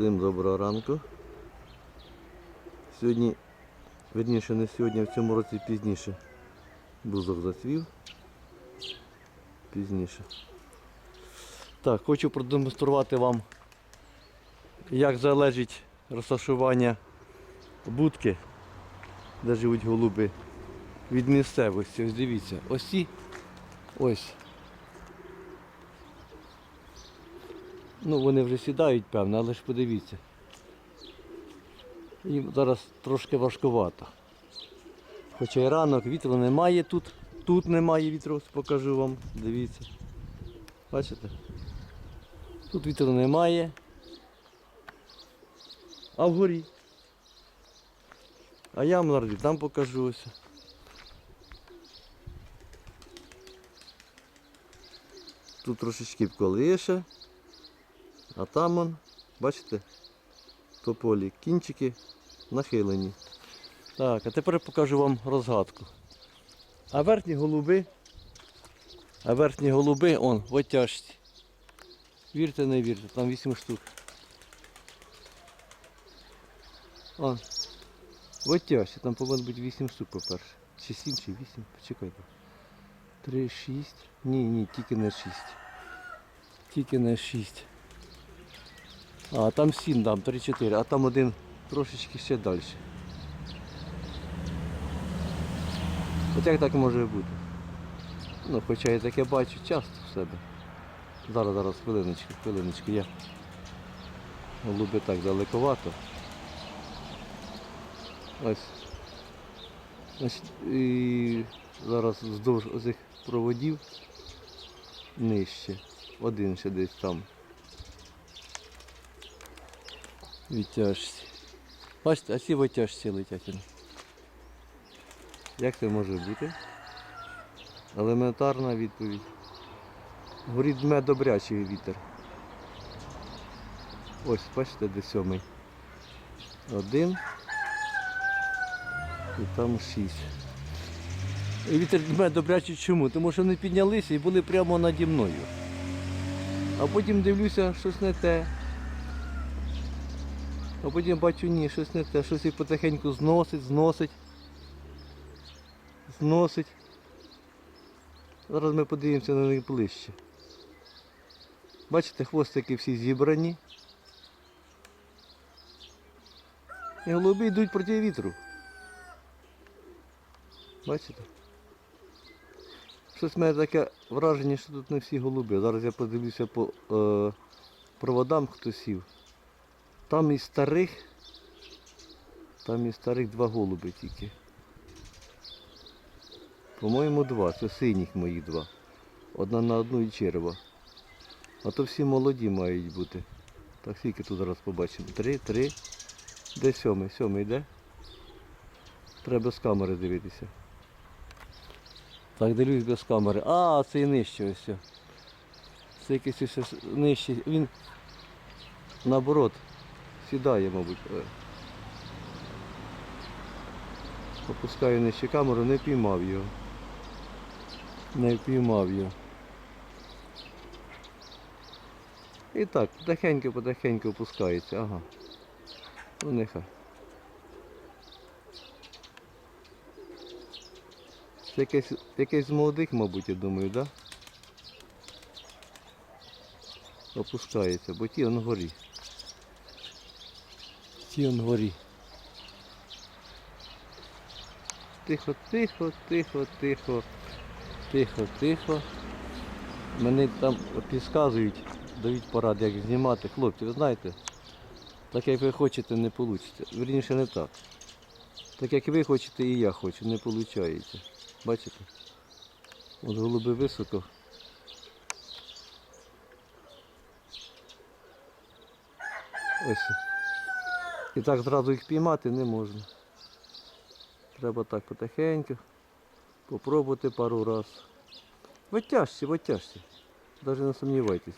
Всім доброго ранку. Сьогодні, верніше не сьогодні, а в цьому році пізніше. Бузок зацвів. Пізніше. Так, хочу продемонструвати вам, як залежить розташування будки, де живуть голуби, від місцевості. Ось дивіться, ось ось. Ну, вони вже сідають, певно, але ж подивіться. Їм зараз трошки важкувато. Хоча і ранок, вітру немає тут. Тут немає вітру, покажу вам. Дивіться. Бачите? Тут вітру немає. А вгорі. А я мларді, там покажу ось. Тут трошечки колише. А там он, бачите, тополі, кінчики нахилені. Так, а тепер покажу вам розгадку. А верхні голуби, а верхні голуби, он, в оттяжці. Вірте, не вірте, там 8 штук. Он. В оттяжці, там повинно бути 8 штук, по-перше. Чи 7, чи 8, почекайте. 3, 6. Ні, ні, тільки не 6. Тільки не 6. А, там 7, там 3-4, а там один трошечки ще далі. От як так може бути? Ну, хоча я таке бачу часто в себе. Зараз, зараз, хвилиночку, хвилиночку, я. Голуби так далековато. Ось. Значить, і зараз вздовж оцих проводів нижче. Один ще десь там. Відтяжці. Бачите, а ці в оттяжці летять. Як це може бути? Елементарна відповідь. Горить дме добрячий вітер. Ось, бачите, де сьомий. Один. І там шість. Вітер дме добрячий чому? Тому що вони піднялися і були прямо наді мною. А потім дивлюся, щось не те. А потім бачу, ні, щось не те, щось їх потихеньку зносить, зносить. Зносить. Зараз ми подивимося на них ближче. Бачите, хвостики всі зібрані. І голуби йдуть проти вітру. Бачите? Щось в мене таке враження, що тут не всі голуби. Зараз я подивлюся по е, проводам, хто сів. Там із старих, там із старих два голуби тільки. По-моєму, два. Це синіх моїх два. Одна на одну і черва. А то всі молоді мають бути. Так скільки тут зараз побачимо? Три, три. Де сьомий? Сьомий йде? Треба з камери дивитися. Так, дивлюсь без камери. А, це і нижче ось. Це якийсь ось нижче. Він наоборот сідає, мабуть. Опускаю нижче камеру, не піймав його. Не піймав його. І так, потихеньку-потихеньку опускається, ага. Ну нехай. Це якесь, якесь з молодих, мабуть, я думаю, так? Да? Опускається, бо ті он горі. Ті он горі. Тихо, тихо, тихо, тихо, тихо, тихо. Мене там підказують, дають поради, як знімати. Хлопці, ви знаєте, так як ви хочете, не вийде. Вірніше не так. Так як ви хочете і я хочу, не виходить. Бачите? От голуби високо. Ось. І так зразу їх піймати не можна. Треба так потихеньку. Попробувати пару раз. В оттяжці, в оттяжці. Навіть не сумнівайтесь.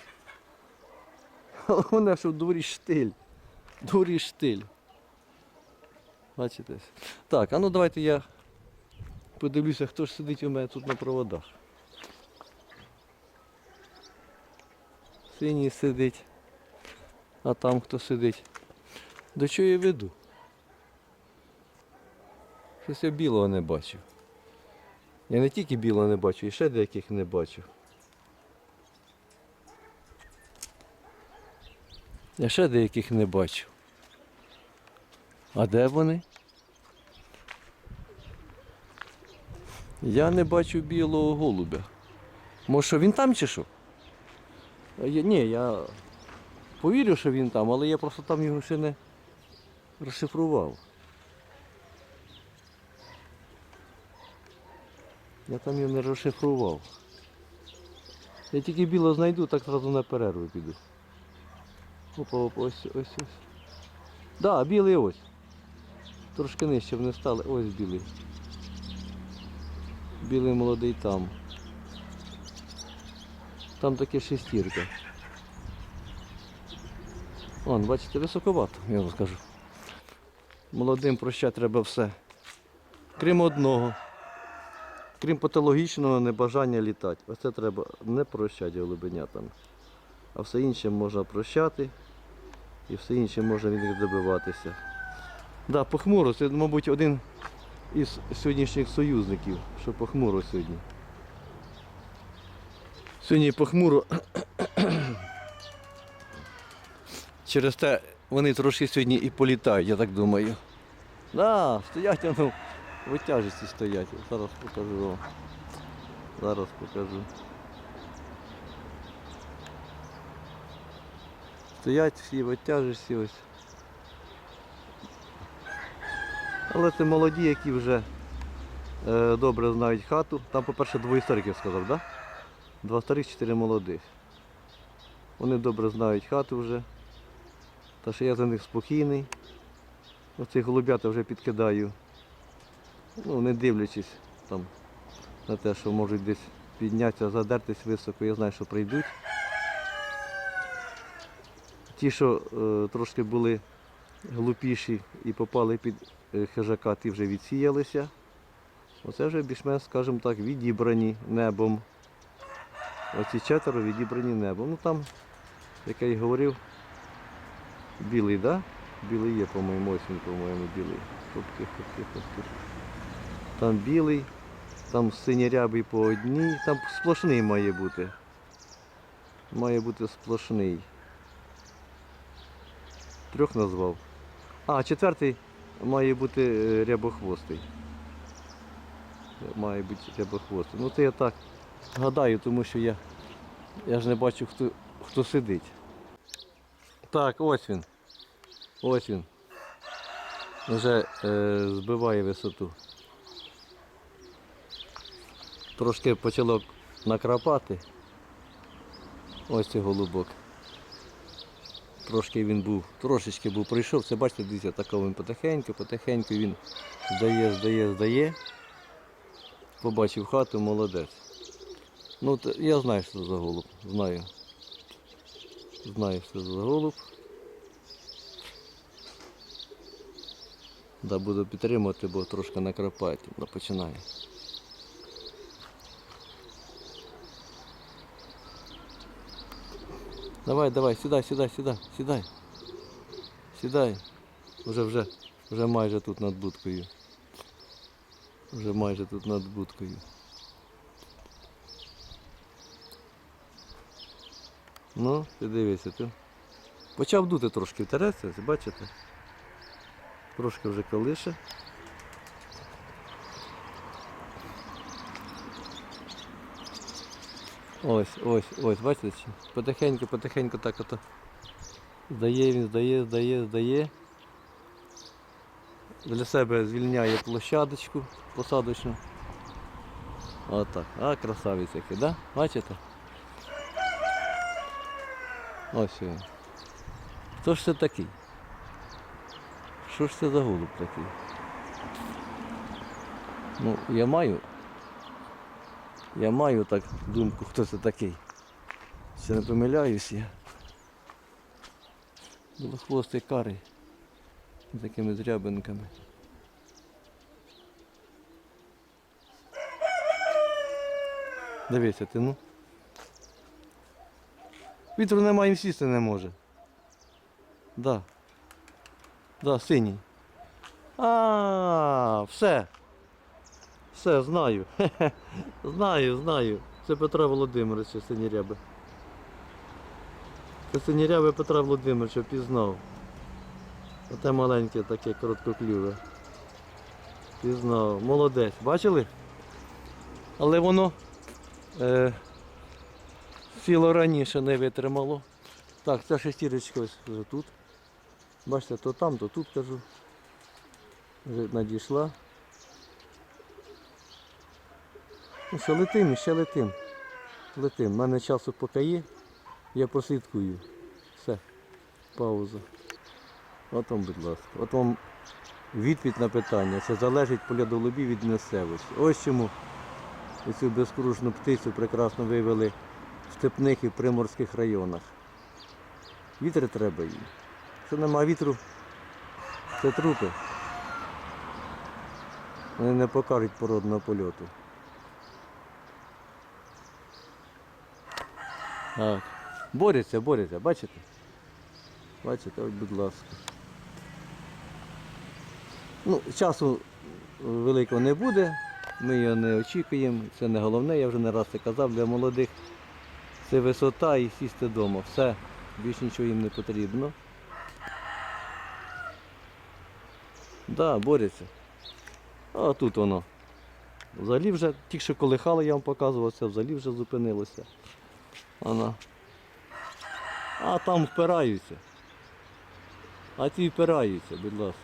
Головне, що в дворі штиль. В дворі штиль. Бачите? Так, а ну давайте я подивлюся, хто ж сидить у мене тут на проводах. Синій сидить. А там хто сидить? До чого я веду? Щось я білого не бачив. Я не тільки білого не бачу, і ще деяких не бачу. Я ще деяких не бачу. А де вони? Я не бачу білого голубя. Може, що він там чи що? Я- Ні, я повірю, що він там, але я просто там його ще не розшифрував. Я там його не розшифрував. Я тільки біло знайду, так одразу на перерву піду. Опа, опа, ось, ось, ось. Так, да, білий ось. Трошки нижче вони стали. Ось білий. Білий молодий там. Там таке шестірка. Вон, бачите, високовато, я вам скажу. Молодим прощати треба все. Крім одного. Крім патологічного небажання літати. Оце треба не прощати голубенятам. А все інше можна прощати і все інше можна від них добиватися. Да, похмуро, це, мабуть, один із сьогоднішніх союзників, що похмуро сьогодні. Сьогодні похмуро. Через те вони трошки сьогодні і політають, я так думаю. Да, стоять воно в тяжесті стоять. Зараз покажу вам. Зараз покажу. Стоять всі в тяжесті ось. Але це молоді, які вже е, добре знають хату. Там, по-перше, двоє стариків сказав? Да? Два старих, чотири молодих. Вони добре знають хату вже. Та що я за них спокійний. Оцих голубята вже підкидаю. Ну, не дивлячись там на те, що можуть десь піднятися, задертись високо, я знаю, що прийдуть. Ті, що е, трошки були глупіші і попали під е, хижака, ті вже відсіялися. Оце вже більш-менш, скажімо так, відібрані небом. Оці четверо відібрані небом. Ну там, як я й говорив, білий, так? Да? Білий є, по-моєму, ось він, по-моєму, білий. Хоп, тихо, тихо, тихо. Там білий, там синярябий по одній, там сплошний має бути. Має бути сплошний. Трьох назвав. А, четвертий має бути е, рябохвостий. Має бути рябохвостий. Ну це я так гадаю, тому що я, я ж не бачу, хто, хто сидить. Так, ось він. Ось він. Вже е, збиває висоту. Трошки почало накрапати. Ось цей голубок. Трошки він був, трошечки був прийшов. Це бачите, дивіться, так він потихеньку, потихеньку він здає, здає, здає. Побачив хату, молодець. Ну, я знаю, що це за голуб. Знаю. Знаю, що це за голуб. Да, буду підтримувати, бо трошки накрапає, вона починає. Давай, давай, сідай, сідай, сідай, сідай. Сідай. Вже, вже, вже майже тут над будкою. Вже майже тут над будкою. Ну, ти дивися, ти. Почав дути трошки втереться, бачите? Трошки вже колише. Ось, ось, ось, бачите? чи? Потихеньку, потихеньку так ото. Здає він, здає, здає, здає. Для себе звільняє площадочку посадочну. Отак. А, красавець який, да? Бачите? Ось він. Хто ж це такий? Що ж це за голуб такий? Ну, я маю. Я маю так думку, хто це такий. Ще не помиляюсь я. Білохвостий карий. З такими зрябинками. Дивися ти, ну. Вітру немає сісти не може. Да. Да, синій. А, все. Все, знаю. Знаю, знаю. Це Петра Володимировича синіряби. Це синіряби Петра Володимировича пізнав. Оте маленьке таке короткоклюве. Пізнав. Молодець. Бачили? Але воно е, сіло раніше не витримало. Так, ця шестірочка ось вже тут. Бачите, то там, то тут кажу. Вже надійшла. Ну що, летим, ще летим. Летим. У мене часу поки є. Я прослідкую. Все. Пауза. От вам, будь ласка. От вам відповідь на питання, чи залежить поля голубів від місцевості. Ось чому цю безкружну птицю прекрасно вивели в степних і приморських районах. Вітер треба їм. Якщо нема вітру, це трупи. Вони не покажуть породного польоту. Так. Борються, борються, бачите? Бачите, ось, будь ласка. Ну, часу великого не буде, ми його не очікуємо, це не головне, я вже не раз це казав, для молодих це висота і сісти вдома. Все, більше нічого їм не потрібно. Так, да, борються. А тут воно. Взагалі вже, тільки що колихало, я вам показував, це взагалі вже зупинилося. Вона. А там впираються. А ті впираються, будь ласка.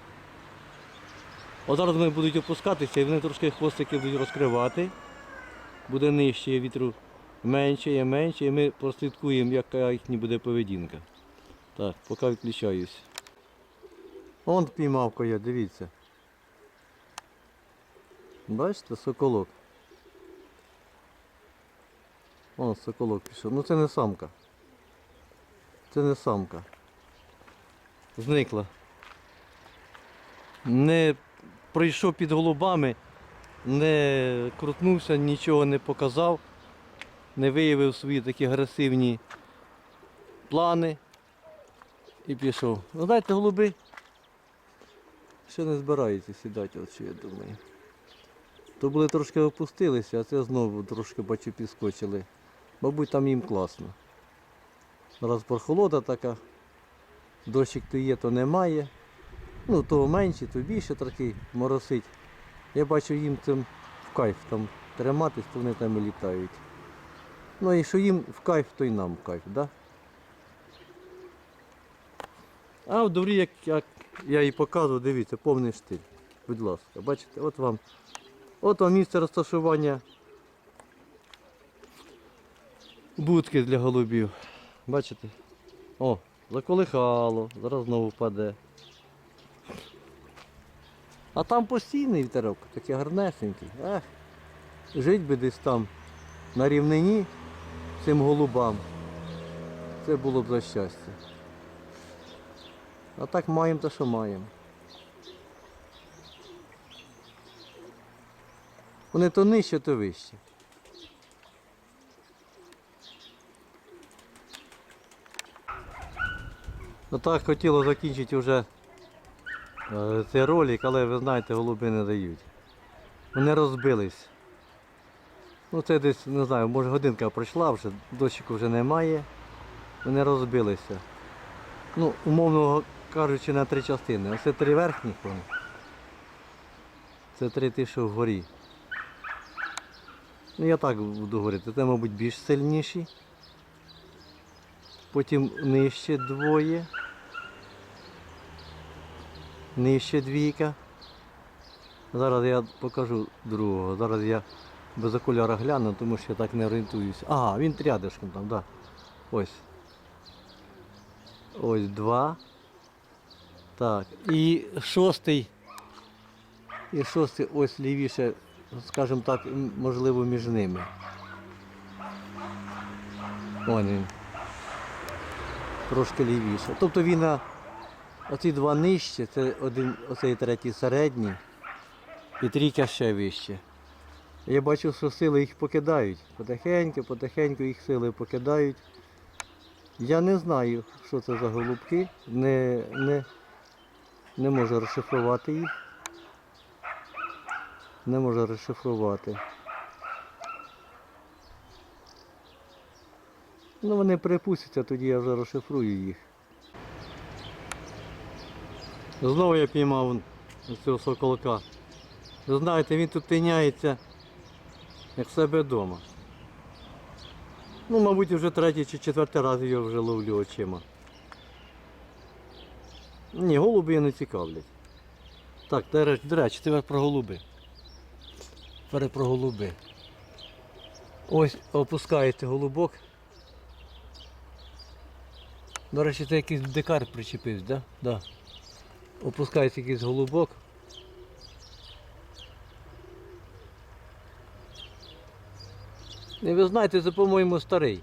От зараз вони будуть опускатися і вони трошки хвостики будуть розкривати. Буде нижче вітру менше і менше, і ми прослідкуємо, яка їхня буде поведінка. Так, поки відключаюсь. Он піймавка є, дивіться. Бачите, соколок. О, соколок пішов. Ну це не самка. Це не самка. Зникла. Не пройшов під голубами, не крутнувся, нічого не показав, не виявив свої такі агресивні плани і пішов. Ну дайте голуби. Ще не збираються сідати, от що я думаю. То були трошки опустилися, а це знову трошки бачу підскочили. Мабуть, там їм класно. Зараз прохолода така, дощик то є, то немає. Ну, то менше, то більше трохи моросить. Я бачу їм цим в кайф там триматись, то вони там і літають. Ну і що їм в кайф, то й нам в кайф, да? А в добрі, як, як я і показував, дивіться, повний штиль. Будь ласка, бачите, от вам. От вам місце розташування будки для голубів. Бачите? О, заколихало, зараз знову впаде. А там постійний вітерок, такий гарнесенький. Ех, жить би десь там на рівнині цим голубам. Це було б за щастя. А так маємо те, що маємо. Вони то нижче, то вище. Ну так хотіло закінчити вже е, цей ролик, але ви знаєте, голуби не дають. Вони розбились. Ну це десь, не знаю, може годинка пройшла вже, дощику вже немає. Вони розбилися. Ну, умовно кажучи, на три частини. Ось це три верхніх вони. Це три ті, що вгорі. Ну я так буду говорити, це, мабуть, більш сильніші. Потім нижче двоє. Нижче двійка. Зараз я покажу другого. Зараз я без окуляра гляну, тому що я так не орієнтуюся. Ага, він рядишком там, так. Да. Ось. Ось два. Так. І шостий. І шостий ось лівіше, скажімо так, можливо, між ними. Вон він. Трошки лівіше. Тобто він на оці два нижче, це один, оцей третій середній і трійка ще вище. Я бачу, що сили їх покидають. Потихеньку, потихеньку їх сили покидають. Я не знаю, що це за голубки. Не, не, Не може розшифрувати їх. Не може розшифрувати. Ну вони припустяться, тоді я вже розшифрую їх. Знову я піймав цього соколка. Ви знаєте, він тут тиняється, як себе вдома. Ну, мабуть, вже третій чи четвертий раз його вже ловлю очима. Ні, голуби не цікавлять. Так, до речі, тепер про голуби. Тепер про голуби. Ось опускаєте голубок. До речі, це якийсь дикар причепився, да? Да. Опускається якийсь голубок. І ви знаєте, це, по-моєму, старий.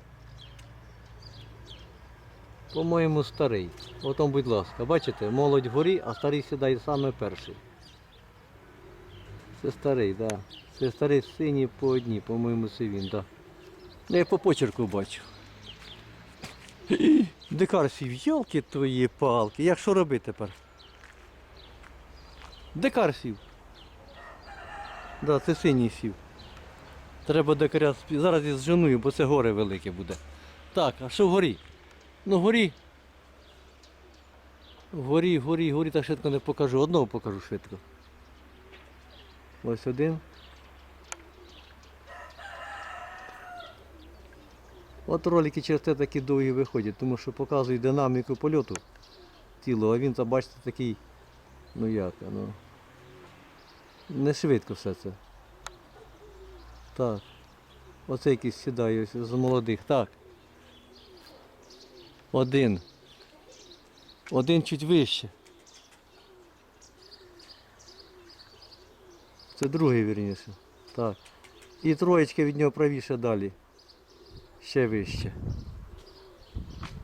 По-моєму, старий. Отом, будь ласка, бачите, молодь вгорі, а старий сідає саме перший. Це старий, так. Да. Це старий синій по одній, по-моєму, це він, так. Да. Я по почерку бачу. Дикар сів, твої палки. Як що робити тепер? Дикар сів. Да, це синій сів. Треба дикаря Зараз я зженую, бо це горе велике буде. Так, а що вгорі? Ну вгорі. Вгорі, вгорі, вгорі так швидко не покажу. Одного покажу швидко. Ось один. От ролики через те такі довгі виходять, тому що показують динаміку польоту тіла, а він, та, бачите, такий, ну як, ну. Не швидко все це. Так. Оце якийсь сідає з молодих. Так. Один. Один чуть вище. Це другий вірніше. Так. І троєчка від нього правіше далі. Ще вище.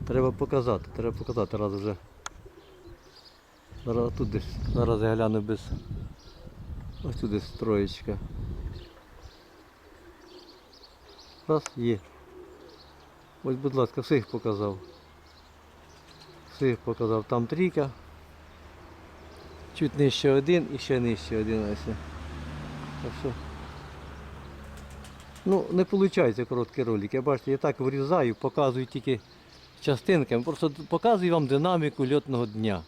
Треба показати, треба показати раз вже. Зараз тут десь. Зараз я гляну без. Ось тут десь троєчка. Раз, є. Ось, будь ласка, всіх показав. Всіх показав. Там трійка. Чуть нижче один і ще нижче один. Ну, не виходить короткий ролик. Я бачите, я так вирізаю, показую тільки частинками. Просто показую вам динаміку льотного дня.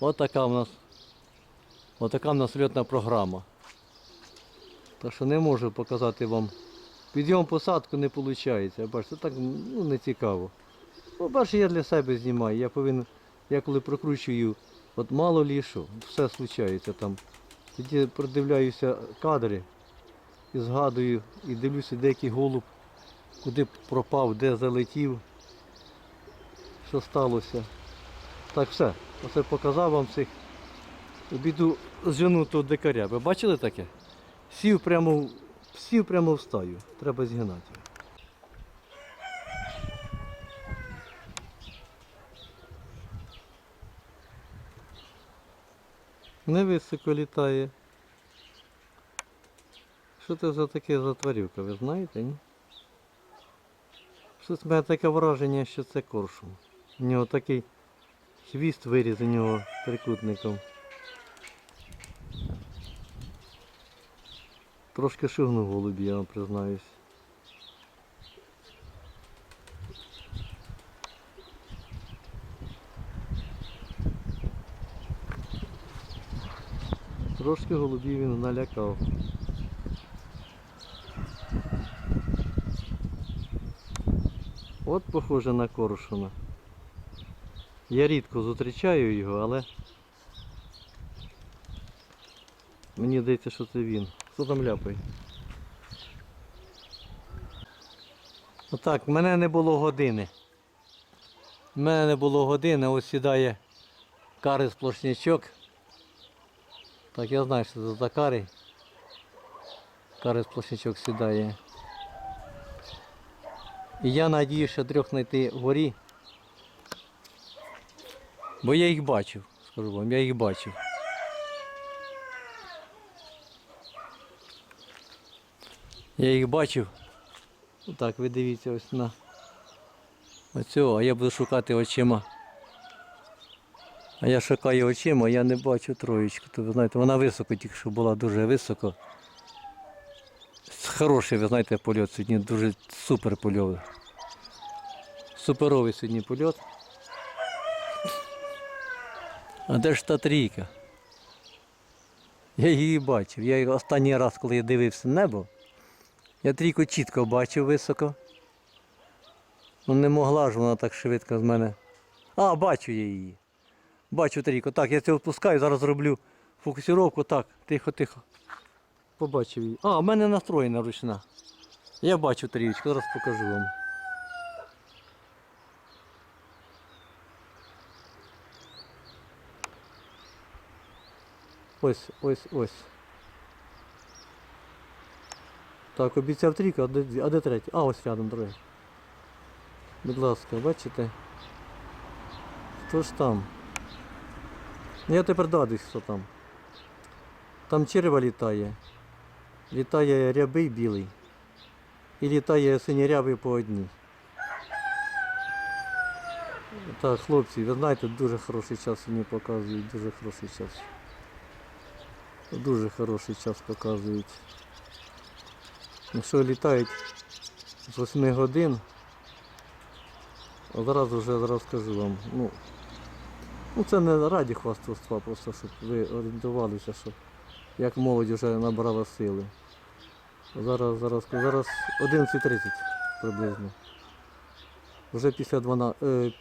Ось така в нас. Ось така в нас льотна програма. Так що не можу показати вам. Підйом посадку не виходить. Бачите, так ну, не цікаво. Ну, бачите, я для себе знімаю. Я повинен, я коли прокручую, от мало лі що, все случається там. Тоді продивляюся кадри і згадую, і дивлюся, де який голуб, куди пропав, де залетів, що сталося. Так все. Оце показав вам цих. Обіду зжену того дикаря. Ви бачили таке? Сів прямо, сів прямо в стаю. Треба згинати. Невисоко літає. Що це за таке за тварюка, ви знаєте, ні? Щось в мене таке враження, що це коршун. У нього такий хвіст виріз у трикутником. Трошки шигнув голубі, я вам признаюсь. Трошки голубів він налякав. От похоже на коршуна. Я рідко зустрічаю його, але мені здається, що це він. Хто там ляпає? Отак, мене не було години. В мене не було години, ось сідає карий сплошнячок. Так, я знаю, що це за карий. Карий сплошнячок сідає. І я надію, що трьох знайти вгорі. Бо я їх бачив, скажу вам, я їх бачив. Я їх бачив. Так, ви дивіться ось на оцього, а я буду шукати очима А я шукаю очима, я не бачу троєчку. То ви знаєте, вона високо, тільки що була дуже високо. Хороший, ви знаєте, польот сьогодні, дуже супер польовий. Суперовий сьогодні польот. А де ж та трійка? Я її бачив. Я її останній раз, коли я дивився небо, я трійку чітко бачив високо. Ну не могла ж вона так швидко з мене. А, бачу я її. Бачу трійку. Так, я це впускаю, зараз зроблю фокусировку. Так, тихо, тихо. Побачив її. А, в мене настроєна ручна. Я бачу трієчку, зараз покажу вам. Ось, ось, ось. Так, обіцяв трійка, а де, а де третя? А, ось рядом другий. Будь ласка, бачите? Хто ж там? Ну, Я тепер дадусь, хто там. Там черва літає. Літає рябий білий. І літає синьорябий по одній. Так, хлопці, ви знаєте, дуже хороший час мені показують, дуже хороший час. Дуже хороший час показують. Якщо літають з 8 годин, зараз вже зараз скажу вам. Ну, ну це не раді хвастовства, просто щоб ви орієнтувалися, що як молодь вже набрала сили. Зараз, зараз, зараз 11.30 приблизно. Вже після 12, е,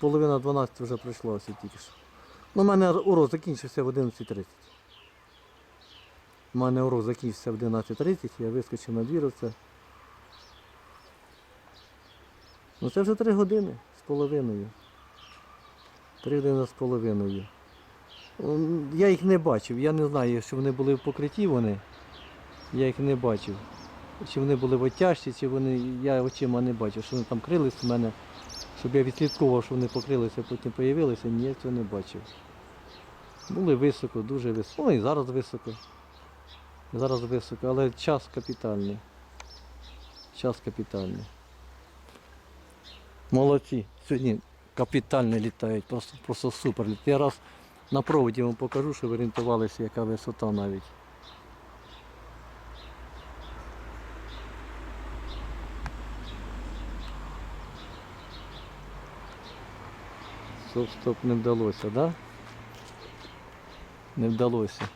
половина 12 вже прийшлося тільки що. Ну, у мене урок закінчився в 11.30. У мене урок закінчився в 11.30, я вискочив на двір оце. Ну це вже 3 години з половиною. 3 години з половиною. Я їх не бачив, я не знаю, що вони були в покритті вони. Я їх не бачив. Чи вони були в оттяжці, чи вони. Я очима не бачив, що вони там крились в мене. Щоб я відслідковував, що вони покрилися, потім появилися, ні, я цього не бачив. Були високо, дуже високо. Ну і зараз високо. Зараз високо, але час капітальний. Час капітальний. Молодці. Сьогодні капітально літають, просто, просто супер. Я раз на проводі вам покажу, щоб орієнтувалися, яка висота навіть. Стоп, стоп, не вдалося, так? Да? Не вдалося.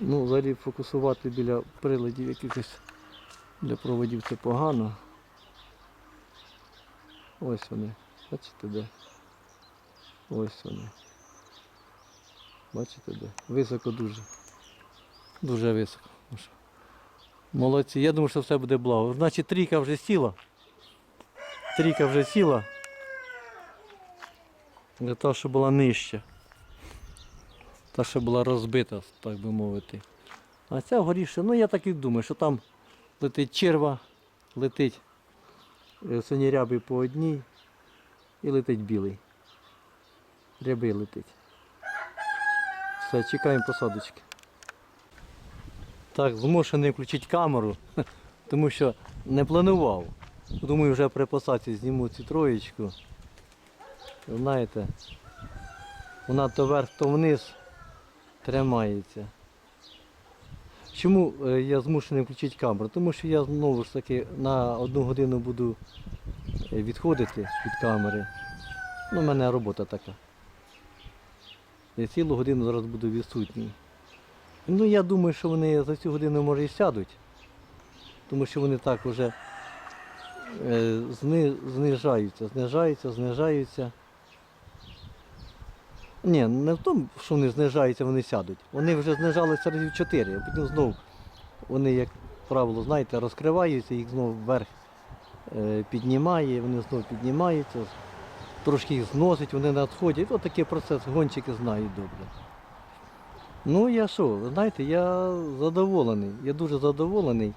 Ну, взагалі фокусувати біля приладів якихось для проводів це погано. Ось вони. Бачите де? Ось вони. Бачите де? Високо дуже. Дуже високо. Ну. Молодці. Я думаю, що все буде благо. Значить трійка вже сіла. Трійка вже сіла. Для того, щоб була нижча. Та, що була розбита, так би мовити. А ця горіше, ну я так і думаю, що там летить черва, летить е, синій-рябий по одній і летить білий. Рябий летить. Все, чекаємо посадочки. Так, змушений включити камеру, тому що не планував. Думаю, вже при посадці зніму цю троєчку. Знаєте, вона то вверх, то вниз тримається. Чому е, я змушений включити камеру? Тому що я знову ж таки на одну годину буду е, відходити від камери. Ну, у мене робота така. Я цілу годину зараз буду відсутній. Ну, я думаю, що вони за цю годину може і сядуть, тому що вони так вже е, зни, знижаються, знижаються, знижаються. Ні, не в тому, що вони знижаються, вони сядуть. Вони вже знижалися разів 4, а потім знову вони, як правило, знаєте, розкриваються, їх знову вверх е, піднімає, вони знову піднімаються, трошки їх зносить, вони надходять. Ось такий процес гонщики знають добре. Ну я що, знаєте, я задоволений, я дуже задоволений.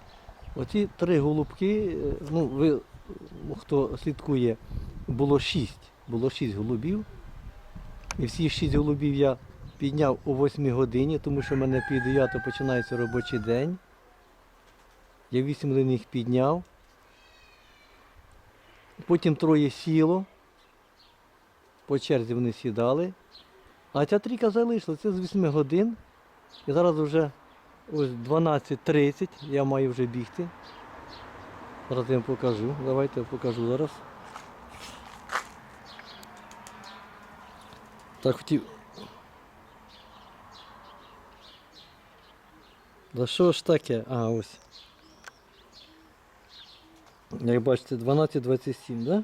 Оці три голубки, е, ну ви, хто слідкує, було шість, було шість голубів. І всі шість голубів я підняв о 8 годині, тому що в мене пів 9 починається робочий день. Я 8 годин їх підняв. потім троє сіло. По черзі вони сідали. А ця трійка залишила, це з 8 годин. І зараз вже ось 12.30, я маю вже бігти. Зараз я вам покажу. Давайте я покажу зараз. Так хотів. Да що ж таке? А, ось. Як бачите, 12.27, да?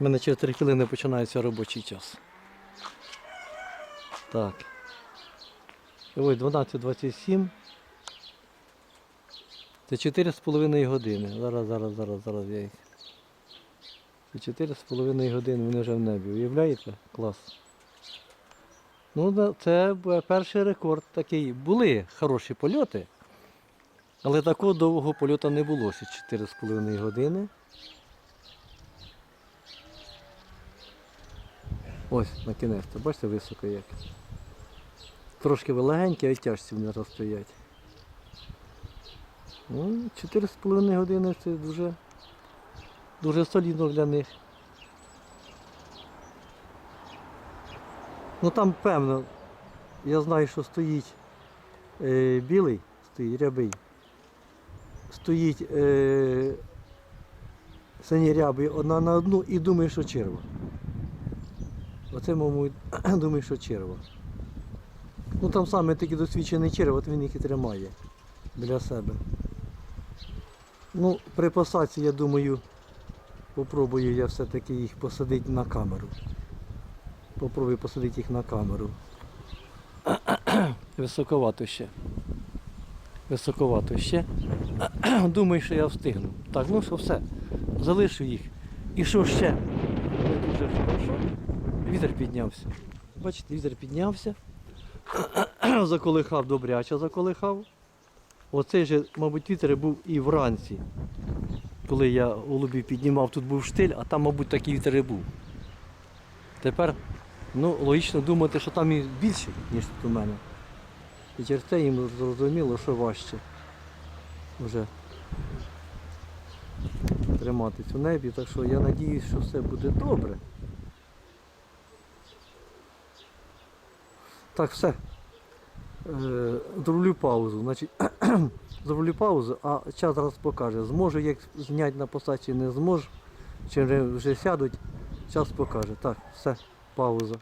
У мене через 3 хвилини починається робочий час. Так. Ой, 12.27. Це 4,5 години. Зараз, зараз, зараз, зараз я їх. Це 4,5 години вони вже в небі. Уявляєте? Клас. Ну, це перший рекорд такий. Були хороші польоти, але такого довгого польоту не було ще 4,5 години. Ось, на кінець, бачите, високо як. Трошки легенькі, а й тяжці вони зараз стоять. Ну, 4,5 години це дуже, дуже солідно для них. Ну там певно, я знаю, що стоїть е, білий, стоїть рябий. Стоїть е, синій рябий одна на одну і думаю, що черва. Оце, мабуть, думаю, що черва. Ну там саме такий досвідчений черв, от він їх і тримає біля себе. Ну, при посадці, я думаю, попробую я все-таки їх посадити на камеру. Попробую посадити їх на камеру. Високовато ще. Високовато ще. Думаю, що я встигну. Так, ну що все. Залишу їх. І що ще? Дуже хорошо. Вітер піднявся. Бачите, вітер піднявся. заколихав добряче, заколихав. Оцей же, мабуть, вітер був і вранці. Коли я голубів піднімав, тут був штиль, а там, мабуть, такий вітер і був. Тепер ну, логічно думати, що там і більше, ніж тут у мене. І через це їм зрозуміло, що важче вже триматись у небі. Так що я сподіваюся, що все буде добре. Так, все. Е, Зроблю паузу. Значить, зроблю паузу, а час зараз покаже. Зможу як зняти на посад чи не зможу. Чи вже, сядуть, час покаже. Так, все, пауза.